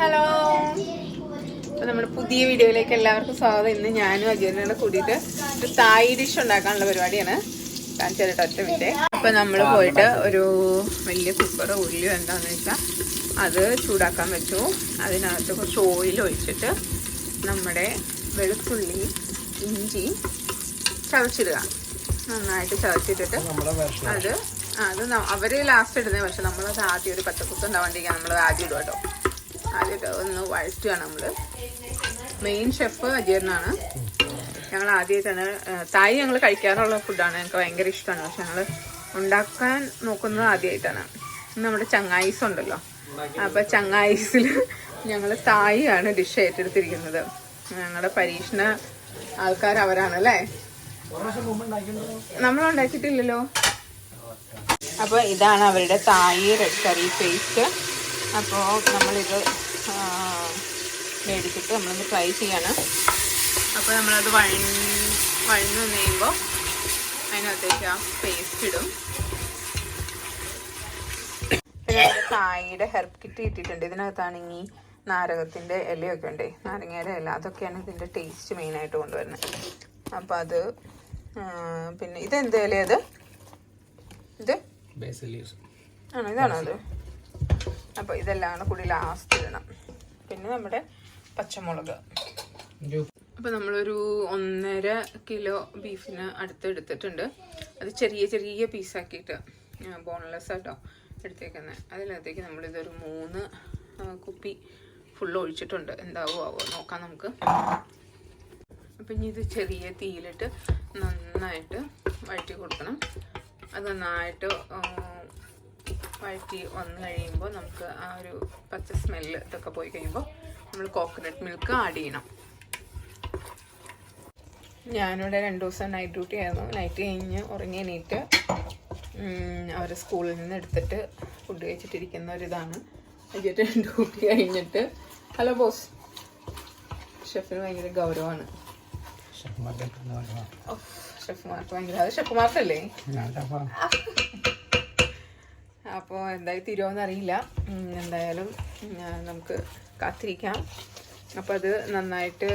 Hello അപ്പൊ നമ്മുടെ പുതിയ വീഡിയോയിലേക്ക് എല്ലാവർക്കും സ്വാഗതം. ഇന്ന് ഞാനും അജയനോട് കൂടിയിട്ട് ഒരു തായ് ഡിഷ് ഉണ്ടാക്കാനുള്ള പരിപാടിയാണ്. കാണിച്ചു തരട്ടെ ഒറ്റ മിനിറ്റ്. അപ്പൊ നമ്മൾ പോയിട്ട് ഒരു വലിയ കുക്കറോ ഉള്ളിയോ എന്താന്ന് വെച്ചാൽ അത് ചൂടാക്കാൻ വെച്ചു. അതിനകത്ത് കുറച്ച് ഓയിൽ ഒഴിച്ചിട്ട് നമ്മുടെ വെളുത്തുള്ളി ഇഞ്ചി ചതച്ചിടുക. നന്നായിട്ട് ചതച്ചിട്ടിട്ട്. അത് അത് അവർ ലാസ്റ്റ് ഇടുന്നത് പക്ഷെ നമ്മളത് ആദ്യം ഒരു പച്ചക്കുത്ത് ഉണ്ടാവാണ്ടിരിക്കാൻ നമ്മൾ ആദ്യം ഇടുക കേട്ടോ. ആദ്യം ഇട്ട് ഒന്ന് വഴറ്റുകയാണ് നമ്മൾ. മെയിൻ ഷെഫ് അജീർണാണ് ഞങ്ങൾ ആദ്യമായിട്ടാണ് തായ് ഞങ്ങൾ കഴിക്കാറുള്ള ഫുഡാണ് ഞങ്ങൾക്ക് ഭയങ്കര ഇഷ്ടമാണ് പക്ഷെ ഞങ്ങൾ ഉണ്ടാക്കാൻ നോക്കുന്നത് ആദ്യമായിട്ടാണ് നമ്മുടെ ചങ്ങായിസ് ഉണ്ടല്ലോ. അപ്പൊ ചങ്ങായിസിൽ ഞങ്ങൾ തായിയാണ് ഡിഷ് ഏറ്റെടുത്തിരിക്കുന്നത്. ഞങ്ങളുടെ പരീക്ഷണ ആൾക്കാർ അവരാണ് അല്ലേ? നമ്മൾ ഉണ്ടാക്കിയിട്ടില്ലല്ലോ. അപ്പോൾ ഇതാണ് അവരുടെ തായി റെഡ് കറി പേസ്റ്റ്. അപ്പോൾ നമ്മളിത് മേടിച്ചിട്ട് നമ്മളൊന്ന് ഫ്രൈ ചെയ്യാണ്. അപ്പോൾ നമ്മളത് വഴ വഴന്ന് വന്ന് കഴിയുമ്പോൾ അതിനകത്തേക്ക് ആ പേസ്റ്റ് ഇടും. തായിയുടെ ഹെർബ് കിറ്റ് കിട്ടിയിട്ടുണ്ട് ഇതിനകത്താണെങ്കിൽ നാരകത്തിന്റെ ഇലയൊക്കെ ഉണ്ട്. നാരങ്ങയുടെ ഇല അതൊക്കെയാണ് ഇതിന്റെ ടേസ്റ്റ് മെയിനായിട്ട് കൊണ്ടുവരുന്നത്. അപ്പം അത് പിന്നെ ഇതെന്ത് അത് ഇത്. ആണോ? ഇതാണോ അത്? അപ്പോൾ ഇതെല്ലാം കൂടി ലാസ്റ്റ് ഇടണം. പിന്നെ നമ്മുടെ പച്ചമുളക്. അപ്പൊ അപ്പോൾ നമ്മളൊരു ഒന്നര കിലോ ബീഫിന് അടുത്ത് എടുത്തിട്ടുണ്ട്. അത് ചെറിയ ചെറിയ പീസാക്കിയിട്ട് ബോൺലെസ് ആട്ടോ എടുത്തേക്കുന്നത് അതിനകത്തേക്ക് നമ്മളിതൊരു മൂന്ന് കുപ്പി ഫുൾ ഒഴിച്ചിട്ടുണ്ട്. എന്താവോ ആവോ നോക്കാം നമുക്ക്. അപ്പം ഇനി ഇത് ചെറിയ തീയിലിട്ട് നന്നായിട്ട് വഴറ്റി കൊടുക്കണം. അത് നന്നായിട്ട് വഴറ്റി വന്ന് കഴിയുമ്പോൾ നമുക്ക് ആ ഒരു പച്ച സ്മെല്ല് ഇതൊക്കെ പോയി കഴിയുമ്പോൾ നമ്മൾ കോക്കനട്ട് മിൽക്ക് ആഡ് ചെയ്യണം. ഞാനിവിടെ രണ്ട് ദിവസം നൈറ്റ് ഡ്യൂട്ടി ആയിരുന്നു. നൈറ്റ് കഴിഞ്ഞ് ഉറങ്ങി എണീറ്റ് അവർ സ്കൂളിൽ നിന്ന് എടുത്തിട്ട് ഫുഡ് കഴിച്ചിട്ടിരിക്കുന്ന ഒരിതാണ് രണ്ട് ഡ്യൂട്ടി കഴിഞ്ഞിട്ട് ഹലോ ബോസ് ഷെഫിന് ഭയങ്കര ഗൗരവമാണ്. ഷെഫ്മാർക്ക്. ഷെഫുമാർക്ക് ഭയങ്കര അത് ഷെഫുമാർക്കല്ലേ ഞാൻ ഷെഫാ. അപ്പോൾ എന്തായി തീരുമെന്നറിയില്ല എന്തായാലും നമുക്ക് കാത്തിരിക്കാം. അപ്പോൾ അത് നന്നായിട്ട്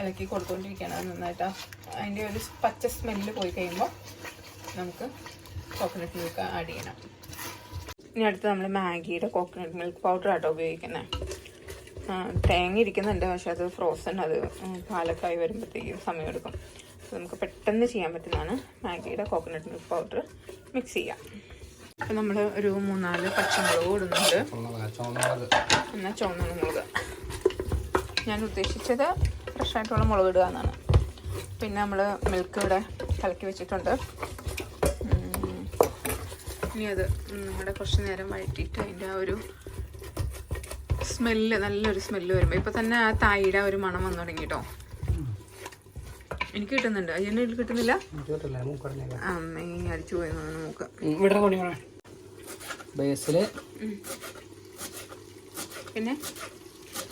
ഇളക്കി കൊടുത്തുകൊണ്ടിരിക്കുകയാണ് നന്നായിട്ട് അതിന്റെ ഒരു പച്ച സ്മെല്ല് പോയി കഴിയുമ്പോൾ നമുക്ക് കോക്കനട്ട് മിൽക്ക് ആഡ് ചെയ്യണം. ഇനി അടുത്ത് നമ്മൾ മാഗിയുടെ കോക്കനട്ട് മിൽക്ക് പൗഡർ ആട്ടോ ഉപയോഗിക്കുന്നത് തേങ്ങ ഇരിക്കുന്നുണ്ട് പക്ഷെ അത് ഫ്രോസൺ അത് പാലക്കായി വരുമ്പോഴത്തേക്കും സമയമെടുക്കും. നമുക്ക് പെട്ടെന്ന് ചെയ്യാൻ പറ്റുന്നതാണ് മാഗിയുടെ കോക്കനട്ട് മിൽക്ക് പൗഡർ മിക്സ് ചെയ്യാം. അപ്പോൾ നമ്മൾ ഒരു മൂന്നാൽ പച്ചമുളക് ഇടുന്നുണ്ട്. എന്നാൽ ചുവന്ന മുളക്. ഞാൻ ഉദ്ദേശിച്ചത് ഫ്രഷായിട്ടുള്ള മുളക് ഇടുക എന്നാണ്. പിന്നെ നമ്മൾ മിൽക്ക് ഇവിടെ കലക്കി വെച്ചിട്ടുണ്ട്. ഇനി അത് നമ്മുടെ കുറച്ച് നേരം വഴറ്റിയിട്ട് അതിന്റെ ആ ഒരു സ്മെല്ല് നല്ലൊരു സ്മെല്ല് വരുമ്പോൾ ഇപ്പോൾ തന്നെ ആ തായിയുടെ ഒരു മണം വന്നു തുടങ്ങി കേട്ടോ. എനിക്ക് കിട്ടുന്നുണ്ട്. അതിന്റെ കിട്ടുന്നില്ല. അമ്മേ അടിച്ചു പോയി നോക്കാം. ബേസിൽ. പിന്നെ?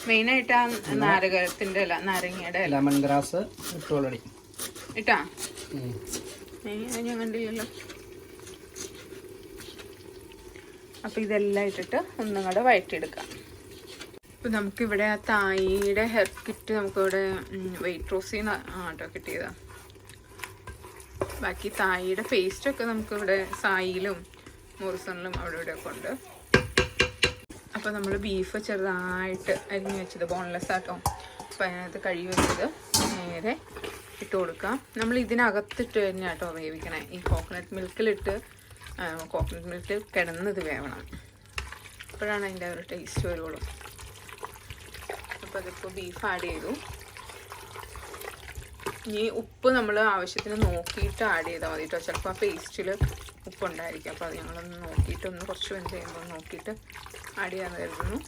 മെയിനായിട്ട് ആ നാരകത്തിന്റെ ഇല നാരങ്ങയുടെ ലെമൺ ഗ്രാസ് ഇട്ടോളടി ഇട്ടാ ഏ, അത് ഞാൻ കണ്ടില്ലല്ലോ. അപ്പൊ ഇതെല്ലാം ഇട്ടിട്ട് ഒന്നും കൂടെ വഴറ്റിയെടുക്കാം. ഇപ്പൊ നമുക്കിവിടെ ആ തായിയുടെ ഹെർ കിറ്റ് നമുക്കിവിടെ വെയിറ്റ് റോസിൽ നിന്ന് ആട്ടോ കിട്ടിയത്. ബാക്കി തായിയുടെ പേസ്റ്റൊക്കെ നമുക്കിവിടെ സായിലും മോറിസണിലും അവിടെ ഇവിടെ ഒക്കെ ഉണ്ട്. അപ്പം നമ്മൾ ബീഫ് ചെറുതായിട്ട് അരിഞ്ഞ് വെച്ചത് ബോൺലെസ് ആട്ടോ. അപ്പോൾ അതിനകത്ത് കഴുകി വെച്ചത് നേരെ ഇട്ട് കൊടുക്കാം. നമ്മൾ ഇതിനകത്തിട്ട് തന്നെ കേട്ടോ വേവിക്കണേ. ഈ കോക്കനട്ട് മിൽക്കിലിട്ട് കോക്കനട്ട് മിൽക്കിൽ കിടന്നത് വേവണം. അപ്പോഴാണ് അതിന്റെ ഒരു ടേസ്റ്റ് വരുള്ളൂ. അതിപ്പോൾ ബീഫ് ആഡ് ചെയ്തു. ഇനി ഉപ്പ് നമ്മൾ ആവശ്യത്തിന് നോക്കിയിട്ട് ആഡ് ചെയ്താൽ മതി കേട്ടോ ചിലപ്പോൾ ആ പേസ്റ്റിൽ ഉപ്പുണ്ടായിരിക്കും. അപ്പോൾ അത് ഞങ്ങളൊന്ന് നോക്കിയിട്ട് ഒന്ന് കുറച്ച് വെന്ത് ചെയ്യുമ്പോൾ നോക്കിയിട്ട് ആഡ് ചെയ്യാൻ കരുതുന്നു.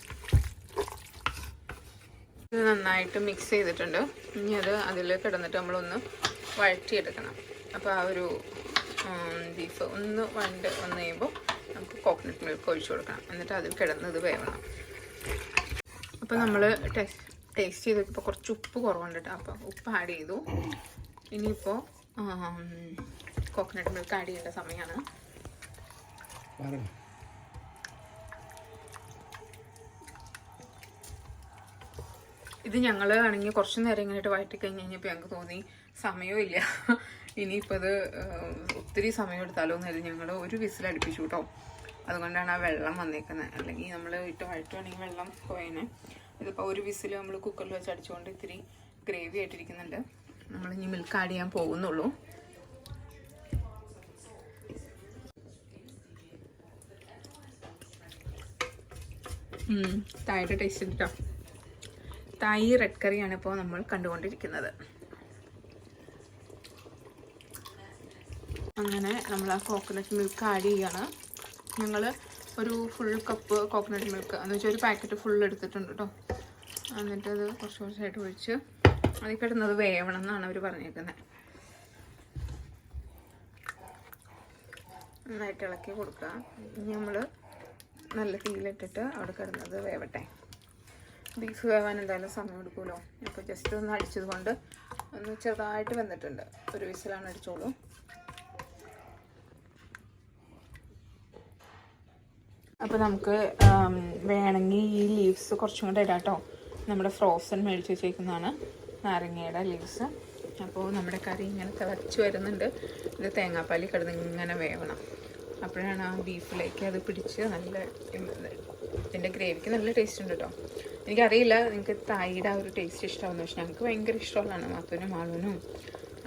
ഇത് നന്നായിട്ട് മിക്സ് ചെയ്തിട്ടുണ്ട്. ഇനി അത് അതിൽ കിടന്നിട്ട് നമ്മളൊന്ന് വഴറ്റിയെടുക്കണം. അപ്പോൾ ആ ഒരു ബീഫ് ഒന്ന് വണ്ട് വന്ന് കഴിയുമ്പോൾ നമുക്ക് കോക്കനട്ട് മിൽക്ക് ഒഴിച്ചു കൊടുക്കണം. എന്നിട്ട് അതിൽ കിടന്ന് ഇത് വേവണം. അപ്പോൾ നമ്മൾ ടേസ്റ്റ് ടേസ്റ്റ് ചെയ്തപ്പോൾ കുറച്ച് ഉപ്പ് കുറവുണ്ട് കേട്ടോ അപ്പോൾ ഉപ്പ് ആഡ് ചെയ്തു. ഇനിയിപ്പോൾ കോക്കനട്ട് മിൽക്ക് ആഡ് ചെയ്യേണ്ട സമയമാണ് ഇത് ഞങ്ങൾ ആണെങ്കിൽ കുറച്ച് നേരം ഇങ്ങനെയായിട്ട് വഴറ്റി കഴിഞ്ഞ് കഴിഞ്ഞപ്പോൾ ഞങ്ങൾക്ക് തോന്നി സമയമില്ല ഇനിയിപ്പോൾ അത് ഒത്തിരി സമയം എടുത്താലോ എന്ന് കരുതി ഞങ്ങൾ ഒരു വിസിൽ അടുപ്പിച്ചു കേട്ടോ അതുകൊണ്ടാണ് ആ വെള്ളം വന്നേക്കുന്നത് അല്ലെങ്കിൽ നമ്മൾ ഇട്ട് വഴറ്റുവാണെങ്കിൽ വെള്ളം പോയേനെ. ഇതിപ്പോൾ ഒരു വിസിൽ നമ്മൾ കുക്കറിൽ വെച്ച് അടിച്ചുകൊണ്ട് ഇത്തിരി ഗ്രേവി ആയിട്ടിരിക്കുന്നുണ്ട്. നമ്മൾ ഇനി മിൽക്ക് ആഡ് ചെയ്യാൻ പോകുന്നുള്ളൂ. തായുടെ ടേസ്റ്റ് കേട്ടോ തായി റെഡ് കറിയാണ് ഇപ്പോൾ നമ്മൾ കണ്ടുകൊണ്ടിരിക്കുന്നത്. അങ്ങനെ നമ്മൾ ആ കോക്കനട്ട് മിൽക്ക് ആഡ് ചെയ്യാണ്. ഞങ്ങൾ ഒരു ഫുൾ കപ്പ് കോക്കനട്ട് മിൽക്ക് എന്ന് വെച്ചാൽ ഒരു പാക്കറ്റ് ഫുൾ എടുത്തിട്ടുണ്ട് കേട്ടോ എന്നിട്ട് അത് കുറച്ച് കുറച്ചായിട്ട് ഒഴിച്ച് അതിൽ കിടന്നത് വേവണം എന്നാണ് അവർ പറഞ്ഞേക്കുന്നത് നന്നായിട്ട് ഇളക്കി കൊടുക്കുക. ഇനി നമ്മൾ നല്ല തീയിലിട്ടിട്ട് അവിടെ കിടന്നത് വേവട്ടെ. ബീഫ് വേവാൻ എന്തായാലും സമയം എടുക്കുമല്ലോ. അപ്പോൾ ജസ്റ്റ് ഒന്ന് അടിച്ചത് കൊണ്ട് ഒന്ന് ചെറുതായിട്ട് വന്നിട്ടുണ്ട് ഒരു വിസിലാണ് അടിച്ചോളൂ. അപ്പോൾ നമുക്ക് വേണമെങ്കിൽ ഈ ലീവ്സ് കുറച്ചും കൂടെ ഇടാം കേട്ടോ നമ്മുടെ ഫ്രോസൺ മേടിച്ച് വെച്ചേക്കുന്നതാണ് നാരങ്ങയുടെ ലീവ്സ് അപ്പോൾ നമ്മുടെ കറി ഇങ്ങനെ തിളച്ച് വരുന്നുണ്ട്. ഇത് തേങ്ങാപ്പാലി കിടന്ന് ഇങ്ങനെ വേവണം. അപ്പോഴാണ് ആ ബീഫിലേക്ക് അത് പിടിച്ച് നല്ല ഇതിന്റെ ഗ്രേവിക്ക് നല്ല ടേസ്റ്റ് ഉണ്ട് കേട്ടോ എനിക്കറിയില്ല നിങ്ങൾക്ക് തായിയുടെ ആ ഒരു ടേസ്റ്റ് ഇഷ്ടമാവുന്നു പക്ഷെ ഞങ്ങൾക്ക് ഭയങ്കര ഇഷ്ടമുള്ളതാണ്. മാത്തൂനും മാളൂനും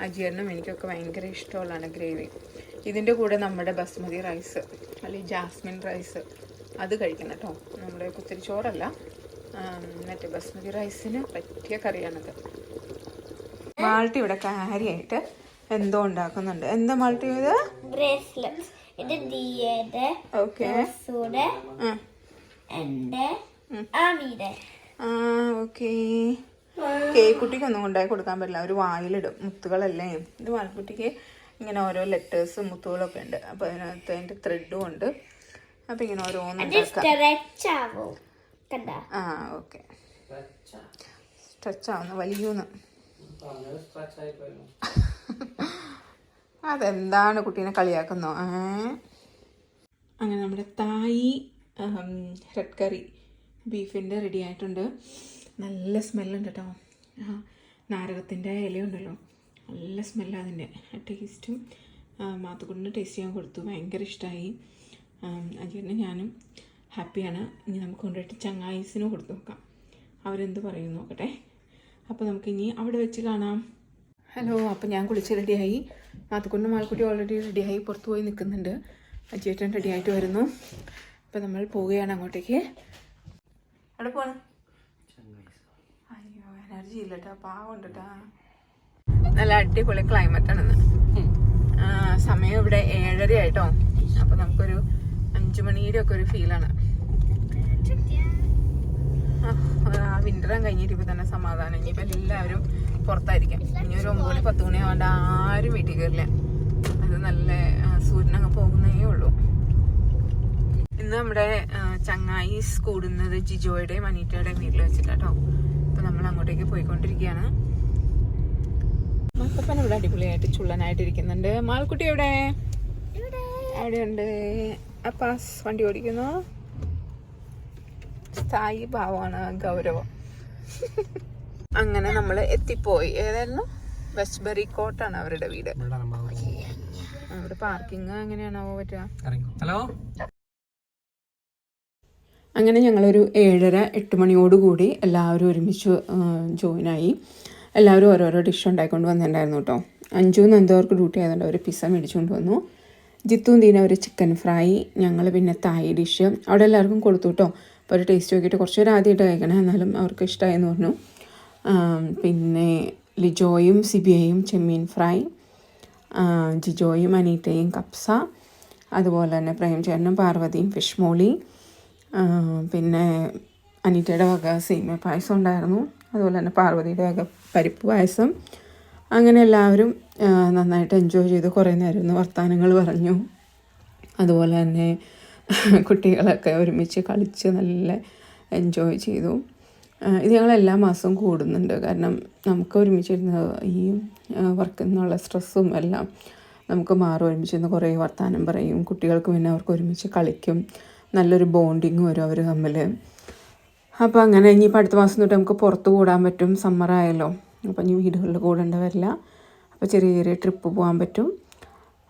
അജിയറിനും എനിക്കൊക്കെ ഭയങ്കര ഇഷ്ടമുള്ളതാണ് ഗ്രേവി ഇതിന്റെ കൂടെ നമ്മുടെ ബസ്മതി റൈസ് അല്ലെങ്കിൽ ജാസ്മിൻ റൈസ് അത് കഴിക്കണം കേട്ടോ. നമ്മുടെ കുത്തിരി ചോറല്ല. മറ്റേ ബസ്മതി റൈസിന് പറ്റിയ കറിയാണത്. മാൾട്ടി ഇവിടെ കാര്യമായിട്ട് എന്തോ ഉണ്ടാക്കുന്നുണ്ട്. എന്താ മാൾട്ടി ഇത്? ബ്രേസ്ലെറ്റ് ഇത് ദിയയുടെ ഓക്കെ. സൂടെ എന്റെ ആമിയുടെ ആ ഓക്കെ. കേക്കുട്ടിക്കൊന്നും കൊണ്ടായി കൊടുക്കാൻ പറ്റില്ല. ഒരു വായിലിടും. മുത്തുകളല്ലേ. ഇത് വാൽക്കുട്ടിക്ക് ഇങ്ങനെ ഓരോ ലെറ്റേഴ്സും മുത്തുകളൊക്കെ ഉണ്ട്. അപ്പോൾ അതിനകത്ത് അതിന്റെ ത്രെഡും ഉണ്ട്. അപ്പോൾ ഇങ്ങനെ ഓരോന്നും ആ ഓക്കെ. സ്ട്രെച്ച് ആവുന്നു വലിയൂന്ന്. അതെന്താണ് കുട്ടീനെ കളിയാക്കുന്നോ? അങ്ങനെ നമ്മുടെ തായി റെഡ് കറി ബീഫിന്റെ റെഡി ആയിട്ടുണ്ട്. നല്ല സ്മെല്ലുണ്ട് കേട്ടോ ആ നാരകത്തിന്റെ ഇലയുണ്ടല്ലോ നല്ല സ്മെല്ലാണ് അതിന്റെ ടേസ്റ്റും മാത്തുക്കുട്ടിന് ടേസ്റ്റ് ചെയ്യാൻ കൊടുത്തു. ഭയങ്കര ഇഷ്ടമായി അജീറിന് ഞാനും ഹാപ്പിയാണ്. ഇനി നമുക്ക് കൊണ്ടുപോയിട്ട് ചങ്ങായിസിന് കൊടുത്തു നോക്കാം. അവരെന്ത് പറയും നോക്കട്ടെ. അപ്പോൾ നമുക്കിനി അവിടെ വെച്ച് കാണാം. ഹലോ അപ്പോൾ ഞാൻ കുളിച്ച് റെഡിയായി. മാത്തുക്കുണ്ടും മാൾക്കുട്ടി ഓൾറെഡി റെഡിയായി പുറത്ത് പോയി നിൽക്കുന്നുണ്ട്. അജിയേട്ടൻ റെഡി ആയിട്ട് വരുന്നു. അപ്പോൾ നമ്മൾ പോവുകയാണ് അങ്ങോട്ടേക്ക്. അവിടെ പോകണം അയ്യോ എനർജി ഇല്ല കേട്ടോ കേട്ടോ നല്ല അടിപൊളി ക്ലൈമറ്റാണെന്ന് സമയം ഇവിടെ ഏഴര ആയിട്ടോ അപ്പോൾ നമുക്കൊരു അഞ്ചു മണിയുടെ ഒക്കെ ഒരു ഫീലാണ്. ആ കഴിഞ്ഞിട്ട് തന്നെ സമാധാനം. ഇനിയിപ്പോൾ എല്ലാവരും പുറത്തായിരിക്കും. ഇനി ഒരു ഒമ്പത് മണി പത്ത് മണി ആവാണ്ട് ആരും വീട്ടിൽ കയറില്ല. അത് നല്ല സൂര്യനങ്ങ് പോകുന്നേ ഉള്ളൂ. ഇന്ന് നമ്മുടെ ചങ്ങായി ചങ്ങായിസ് കൂടുന്നത് ജിജോയുടെയും അനീറ്റയുടെയും വീട്ടിൽ വെച്ചിട്ടാട്ടോ. അപ്പൊ നമ്മൾ അങ്ങോട്ടേക്ക് പോയിക്കൊണ്ടിരിക്കുകയാണ്. മക്കപ്പൻ ഇവിടെ അടിപൊളിയായിട്ട് ചുള്ളനായിട്ടിരിക്കുന്നുണ്ട്. മാൾക്കുട്ടി എവിടെ? അവിടെയുണ്ട്. അപ്പാസ് വണ്ടി ഓടിക്കുന്നു. സ്ഥായി ഭാവമാണ് ഗൗരവം. അങ്ങനെ നമ്മൾ എത്തിപ്പോയി. ഏതായിരുന്നു? വെസ്റ്റ്ബെറി കോട്ടാണ് അവരുടെ വീട്. അവിടെ പാർക്കിംഗ് എങ്ങനെയാണോ പറ്റുക? ഹലോ? അങ്ങനെ ഞങ്ങളൊരു ഏഴര എട്ട് മണിയോടുകൂടി എല്ലാവരും ഒരുമിച്ച് ജോയിൻ ആയി എല്ലാവരും ഓരോരോ ഡിഷ് ഉണ്ടായിക്കൊണ്ട് വന്നിട്ടുണ്ടായിരുന്നു കേട്ടോ. അഞ്ചു നന്ദവർക്ക് ഡ്യൂട്ടി ആയതുകൊണ്ട് അവർ പിസ്സ മേടിച്ചുകൊണ്ട് വന്നു. ജിത്തും ദീന ഒരു ചിക്കൻ ഫ്രൈ ഞങ്ങൾ പിന്നെ തായ് ഡിഷ് അവിടെ എല്ലാവർക്കും കൊടുത്തു കേട്ടോ അപ്പോൾ ഒരു ടേസ്റ്റ് നോക്കിയിട്ട് കുറച്ച് പേര് ആദ്യമായിട്ട് കഴിക്കണം. എന്നാലും അവർക്ക് ഇഷ്ടമായെന്ന് പറഞ്ഞു. പിന്നെ ലിജോയും സിബിയയും ചെമ്മീൻ ഫ്രൈ ജിജോയും അനീറ്റയും കപ്സ അതുപോലെ തന്നെ പ്രേംചേട്ടനും പാർവതിയും ഫിഷ് മോളി പിന്നെ അനീറ്റയുടെ വക സീമ പായസം ഉണ്ടായിരുന്നു. അതുപോലെ തന്നെ പാർവതിയുടെ വക പരിപ്പ് പായസം. അങ്ങനെ എല്ലാവരും നന്നായിട്ട് എൻജോയ് ചെയ്തു. കുറേ നേരം ഒന്ന് വർത്തമാനങ്ങൾ പറഞ്ഞു. അതുപോലെ തന്നെ കുട്ടികളൊക്കെ ഒരുമിച്ച് കളിച്ച് നല്ല എൻജോയ് ചെയ്തു. ഇത് ഞങ്ങൾ എല്ലാ മാസവും കൂടുന്നുണ്ട്. കാരണം നമുക്ക് ഒരുമിച്ചിരുന്ന് ഈ വർക്കിൽ നിന്നുള്ള സ്ട്രെസ്സും എല്ലാം നമുക്ക് മാറും. ഒരുമിച്ചിരുന്ന് കുറേ വർത്തമാനം പറയും. കുട്ടികൾക്ക് പിന്നെ അവർക്ക് ഒരുമിച്ച് കളിക്കും. നല്ലൊരു ബോണ്ടിങ് വരും അവർ തമ്മിൽ അപ്പോൾ അങ്ങനെ ഇനിയിപ്പോൾ അടുത്ത മാസം തൊട്ട് നമുക്ക് പുറത്ത് കൂടാൻ പറ്റും. സമ്മറായല്ലോ അപ്പോൾ ഇനി വീടുകളിൽ കൂടേണ്ടി വരില്ല അപ്പോൾ ചെറിയ ചെറിയ ട്രിപ്പ് പോകാൻ പറ്റും.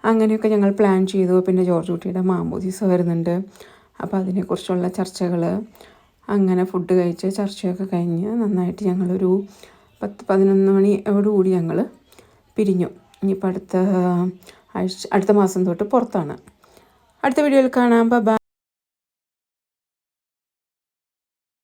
അങ്ങനെയൊക്കെ ഞങ്ങൾ പ്ലാൻ ചെയ്തു. പിന്നെ ജോർജ് കുട്ടിയുടെ മാമോദീസ വരുന്നുണ്ട്. അപ്പോൾ അതിനെക്കുറിച്ചുള്ള ചർച്ചകൾ അങ്ങനെ ഫുഡ് കഴിച്ച് ചർച്ചയൊക്കെ കഴിഞ്ഞ് നന്നായിട്ട് ഞങ്ങളൊരു പത്ത് പതിനൊന്ന് മണിയോടുകൂടി ഞങ്ങൾ പിരിഞ്ഞു. ഇനിയിപ്പോൾ അടുത്ത ആഴ്ച അടുത്ത മാസം തൊട്ട് പുറത്താണ്. അടുത്ത വീഡിയോയിൽ കാണാം. ബൈ.